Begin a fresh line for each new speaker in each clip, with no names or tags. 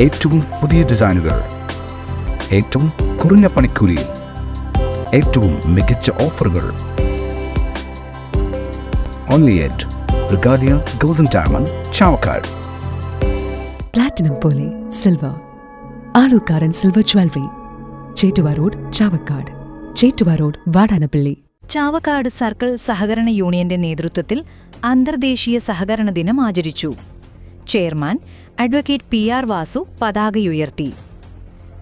ഏറ്റവും പുതിയ ഡിസൈനുകൾ ഏറ്റവും കുറഞ്ഞ പണിക്കൂലിയിൽ ഏറ്റവും മികച്ച ഓഫറുകൾ. Only at Regalia golden diamond Chavakkad
platinum പോലെ silver Alookkaran silver jewellery Chettuva road Chavakkad Chettuva road Vadanappally
Chavakkad circle സഹകരണ യൂണിയന്റെ നേതൃത്വത്തിൽ അന്തർദേശീയ സഹകരണ ദിനം ആചരിച്ചു. Chairman advocate P R Vasu പതാകയുയർത്തി.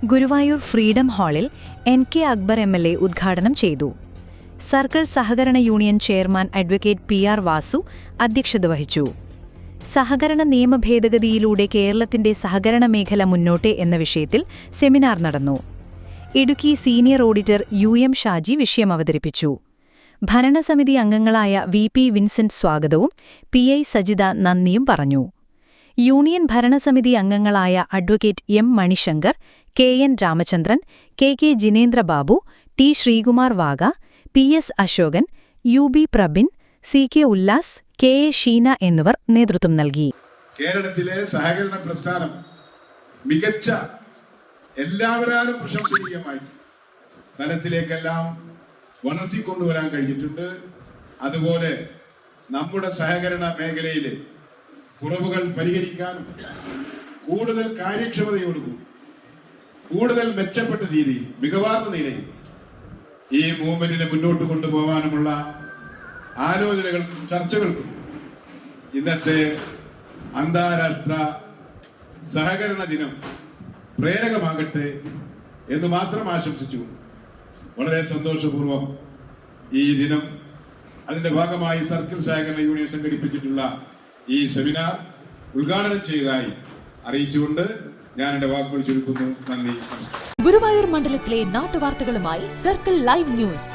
Guruvayur freedom ഹാളിൽ N K Akbar M L A ഉദ്ഘാടനം ചെയ്തു. സർക്കിൾ സഹകരണ union chairman advocate P R Vasu അധ്യക്ഷത വഹിച്ചു. സഹകരണ നിയമ ഭേദഗതിയിലൂടെ കേരളത്തിന്റെ സഹകരണ മേഖല മുന്നോട്ടെ എന്ന വിഷയത്തിൽ സെമിനാർ നടന്നു. Idukki senior auditor U M Shaji വിഷയം അവതരിപ്പിച്ചു. ഭരണസമിതി അംഗങ്ങളായ വി പി വിൻസെന്റ് സ്വാഗതവും പി ഐ സജിത നന്ദിയും പറഞ്ഞു. യൂണിയൻ ഭരണസമിതി അംഗങ്ങളായ advocate M Manishankar K N Ramachandran K K Jinendrababu T Sreekumar Wagah P S Asokan U B Prabin C K Ullas K A Sheena എന്നിവർ നേതൃത്വം നൽകി.
കേരളത്തിലെ സഹകരണ പ്രസ്ഥാനം മികച്ച എല്ലാവരാലും പ്രശംസനീയമായി തലത്തിലേക്കെല്ലാം വളർത്തിക്കൊണ്ടുവരാൻ കഴിഞ്ഞിട്ടുണ്ട്. അതുപോലെ നമ്മുടെ സഹകരണ മേഖലയിലെ കുറവുകൾ പരിഹരിക്കാനും കൂടുതൽ കാര്യക്ഷമതയോടുകൂടി കൂടുതൽ മെച്ചപ്പെട്ട രീതിയിൽ മികവാർന്ന നിലയിൽ ഈ മൂവ്മെന്റിനെ മുന്നോട്ട് കൊണ്ടുപോകാനുമുള്ള ആലോചനകൾക്കും ചർച്ചകൾക്കും ഇന്നത്തെ അന്താരാഷ്ട്ര സഹകരണ ദിനം പ്രേരകമാകട്ടെ എന്ന് മാത്രം ആശംസിച്ചു വളരെ സന്തോഷപൂർവം ഈ ദിനം അതിന്റെ ഭാഗമായി സർക്കിൾ സഹകരണ യൂണിയൻ സംഘടിപ്പിച്ചിട്ടുള്ള ഈ സെമിനാർ ഉദ്ഘാടനം ചെയ്തതായി അറിയിച്ചുകൊണ്ട് ഞാൻ എന്റെ വാക്കുകൾ ചുരുക്കുന്നു. നന്ദി.
ഗുരുവായൂർ മണ്ഡലത്തിലെ നാട്ടുവാർത്തകളുമായി സർക്കിൾ ലൈവ് ന്യൂസ്